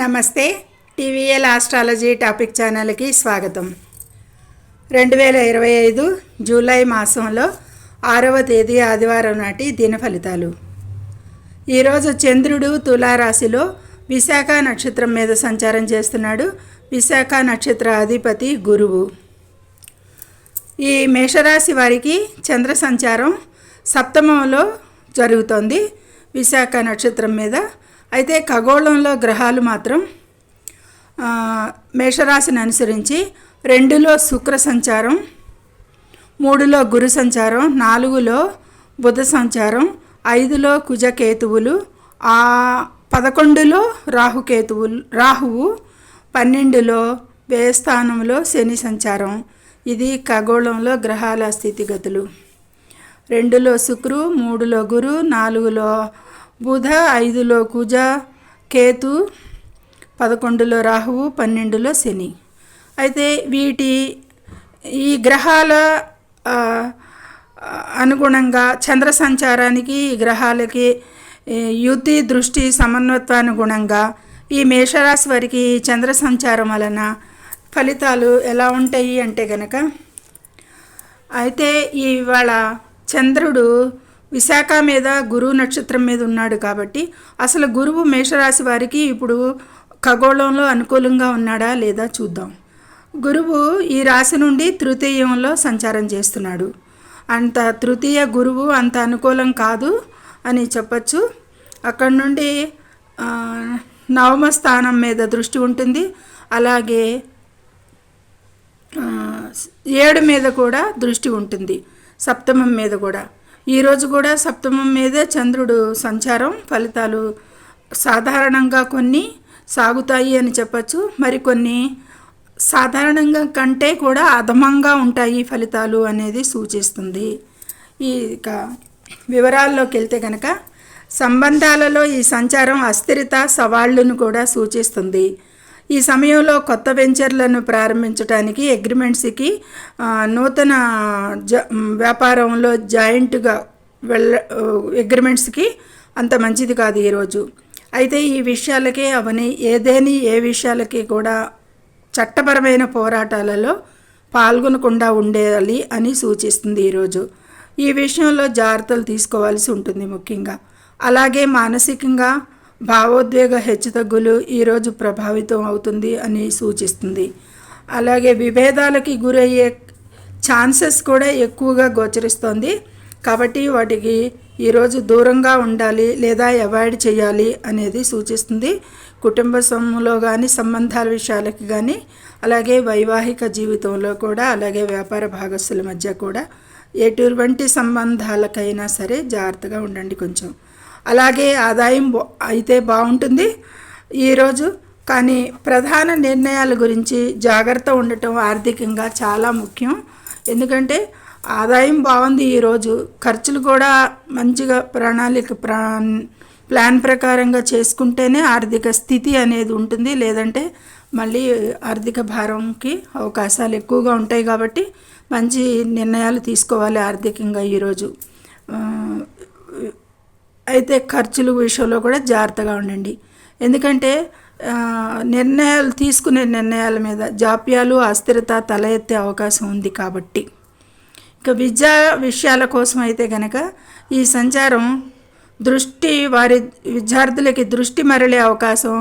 నమస్తే TVL astrology topic ఛానల్కి స్వాగతం రెండు వేల ఇరవై ఐదు జూలై మాసంలో ఆరవ తేదీ ఆదివారం నాటి దిన ఫలితాలు ఈరోజు చంద్రుడు తులారాశిలో విశాఖ నక్షత్రం మీద సంచారం చేస్తున్నాడు విశాఖ నక్షత్ర అధిపతి గురువు ఈ మేషరాశి వారికి చంద్ర సంచారం సప్తమంలో జరుగుతోంది విశాఖ నక్షత్రం మీద అయితే ఖగోళంలో గ్రహాలు మాత్రం మేషరాశిని అనుసరించి రెండులో శుక్ర సంచారం మూడులో గురు సంచారం నాలుగులో బుధ సంచారం ఐదులో కుజకేతువులు పదకొండులో రాహుకేతువులు రాహువు పన్నెండులో వ్యయస్థానంలో శని సంచారం ఇది ఖగోళంలో గ్రహాల స్థితిగతులు రెండులో శుక్రు మూడులో గురు నాలుగులో బుధ ఐదులో కుజ కేతు పదకొండులో రాహువు పన్నెండులో శని అయితే వీటి ఈ గ్రహాల అనుగుణంగా చంద్ర సంచారానికి ఈ గ్రహాలకి యుతి దృష్టి సమన్వత్వానుగుణంగా ఈ మేషరాశి వారికి చంద్ర సంచారం వలన ఫలితాలు ఎలా ఉంటాయి అంటే గనక అయితే ఇవాళ చంద్రుడు విశాఖ మీద గురువు నక్షత్రం మీద ఉన్నాడు కాబట్టి అసలు గురువు మేషరాశి వారికి ఇప్పుడు ఖగోళంలో అనుకూలంగా ఉన్నాడా లేదా చూద్దాం గురువు ఈ రాశి నుండి తృతీయంలో సంచారం చేస్తున్నాడు అంత తృతీయ గురువు అంత అనుకూలం కాదు అని చెప్పచ్చు అక్కడ నుండి నవమ స్థానం మీద దృష్టి ఉంటుంది అలాగే ఏడు మీద కూడా దృష్టి ఉంటుంది సప్తమం మీద కూడా ఈరోజు కూడా సప్తమం మీదే చంద్రుడు సంచారం ఫలితాలు సాధారణంగా కొన్ని సాగుతాయి అని చెప్పచ్చు మరికొన్ని సాధారణంగా కంటే కూడా అధమంగా ఉంటాయి ఫలితాలు అనేది సూచిస్తుంది ఈ వివరాల్లోకి వెళ్తే కనుక సంబంధాలలో ఈ సంచారం అస్థిరత సవాళ్లను కూడా సూచిస్తుంది ఈ సమయంలో కొత్త వెంచర్లను ప్రారంభించడానికి అగ్రిమెంట్స్కి నూతన జ వ్యాపారంలో జాయింట్గా వెళ్ళ అగ్రిమెంట్స్కి అంత మంచిది కాదు ఈరోజు అయితే ఈ విషయాలకే అవని ఏదేని ఏ విషయాలకి కూడా చట్టపరమైన పోరాటాలలో పాల్గొనకుండా ఉండాలి అని సూచిస్తుంది ఈరోజు ఈ విషయంలో జాగ్రత్తలు తీసుకోవాల్సి ఉంటుంది ముఖ్యంగా అలాగే మానసికంగా భావోద్వేగ హెచ్చుతగ్గులు ఈరోజు ప్రభావితం అవుతుంది అని సూచిస్తుంది అలాగే విభేదాలకి గురయ్యే ఛాన్సెస్ కూడా ఎక్కువగా గోచరిస్తోంది కాబట్టి వాటికి ఈరోజు దూరంగా ఉండాలి లేదా అవాయిడ్ చేయాలి అనేది సూచిస్తుంది కుటుంబ సొమ్ములో కానీ సంబంధాల విషయాలకి కానీ అలాగే వైవాహిక జీవితంలో కూడా అలాగే వ్యాపార భాగస్సుల మధ్య కూడా ఎటువంటి సంబంధాలకైనా సరే జాగ్రత్తగా ఉండండి కొంచెం అలాగే ఆదాయం అయితే బాగుంటుంది ఈరోజు కానీ ప్రధాన నిర్ణయాల గురించి జాగ్రత్త ఉండటం ఆర్థికంగా చాలా ముఖ్యం ఎందుకంటే ఆదాయం బాగుంది ఈరోజు ఖర్చులు కూడా మంచిగా ప్రణాళిక ప్రా ప్లాన్ ప్రకారంగా చేసుకుంటేనే ఆర్థిక స్థితి అనేది ఉంటుంది లేదంటే మళ్ళీ ఆర్థిక భారంకి అవకాశాలు ఎక్కువగా ఉంటాయి కాబట్టి మంచి నిర్ణయాలు తీసుకోవాలి ఆర్థికంగా ఈరోజు అయితే ఖర్చుల విషయంలో కూడా జాగ్రత్తగా ఉండండి ఎందుకంటే నిర్ణయాలు తీసుకునే నిర్ణయాల మీద జాప్యాలు అస్థిరత తల ఎత్తే అవకాశం ఉంది కాబట్టి ఇక విద్యా విషయాల కోసం అయితే కనుక ఈ సంచారం దృష్టి వారి విద్యార్థులకి దృష్టి మరలే అవకాశం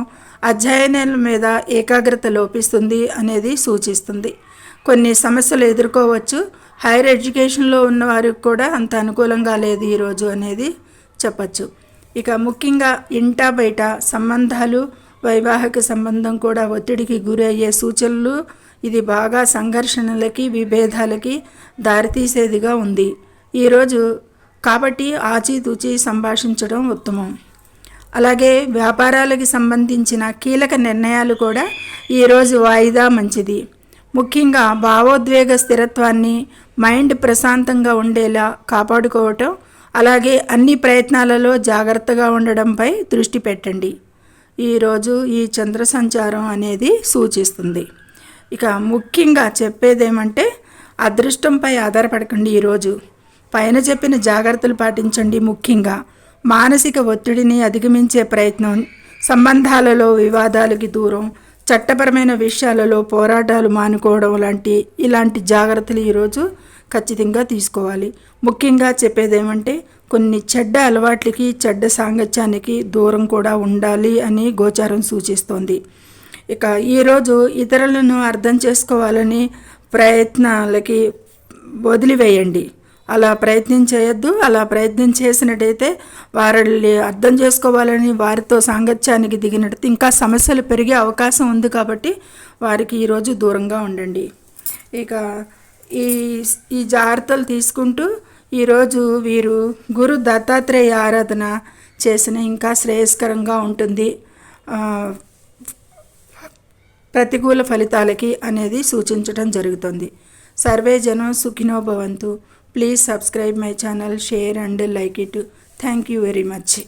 అధ్యయనాల మీద ఏకాగ్రత లోపిస్తుంది అనేది సూచిస్తుంది కొన్ని సమస్యలు ఎదుర్కోవచ్చు హైయర్ ఎడ్యుకేషన్లో ఉన్నవారికి కూడా అంత అనుకూలంగా లేదు ఈరోజు అనేది చెప్పచ్చు ఇక ముఖ్యంగా ఇంటా బయట సంబంధాలు వైవాహిక సంబంధం కూడా ఒత్తిడికి గురయ్యే సూచనలు ఇది బాగా సంఘర్షణలకి విభేదాలకి దారితీసేదిగా ఉంది ఈరోజు కాబట్టి ఆచితూచి సంభాషించడం ఉత్తమం అలాగే వ్యాపారాలకు సంబంధించిన కీలక నిర్ణయాలు కూడా ఈరోజు వాయిదా మంచిది ముఖ్యంగా భావోద్వేగ స్థిరత్వాన్ని మైండ్ ప్రశాంతంగా ఉండేలా కాపాడుకోవటం అలాగే అన్ని ప్రయత్నాలలో జాగ్రత్తగా ఉండడంపై దృష్టి పెట్టండి ఈరోజు ఈ చంద్ర సంచారం అనేది సూచిస్తుంది ఇక ముఖ్యంగా చెప్పేదేమంటే అదృష్టంపై ఆధారపడకండి ఈరోజు పైన చెప్పిన జాగ్రత్తలు పాటించండి ముఖ్యంగా మానసిక ఒత్తిడిని అధిగమించే ప్రయత్నం సంబంధాలలో వివాదాలకి దూరం చట్టపరమైన విషయాలలో పోరాటాలు మానుకోవడం లాంటి ఇలాంటి జాగ్రత్తలు ఈరోజు ఖచ్చితంగా తీసుకోవాలి ముఖ్యంగా చెప్పేదేమంటే కొన్ని చెడ్డ అలవాట్లకి చెడ్డ సాంగత్యానికి దూరం కూడా ఉండాలి అని గోచారం సూచిస్తోంది ఇక ఈరోజు ఇతరులను అర్థం చేసుకోవాలని ప్రయత్నాలకి వదిలివేయండి అలా ప్రయత్నం చేయొద్దు అలా ప్రయత్నం చేసినట్టయితే వారిని అర్థం చేసుకోవాలని వారితో సాంగత్యానికి దిగినట్టు ఇంకా సమస్యలు పెరిగే అవకాశం ఉంది కాబట్టి వారికి ఈరోజు దూరంగా ఉండండి ఇక ఈ ఈ జాగ్రత్తలు తీసుకుంటూ ఈరోజు వీరు గురు దత్తాత్రేయ ఆరాధన చేసిన ఇంకా శ్రేయస్కరంగా ఉంటుంది ప్రతికూల ఫలితాలకి అనేది సూచించడం జరుగుతుంది సర్వే జనం Sukhinobhavantu Please subscribe my channel, share and like it. Thank you very much.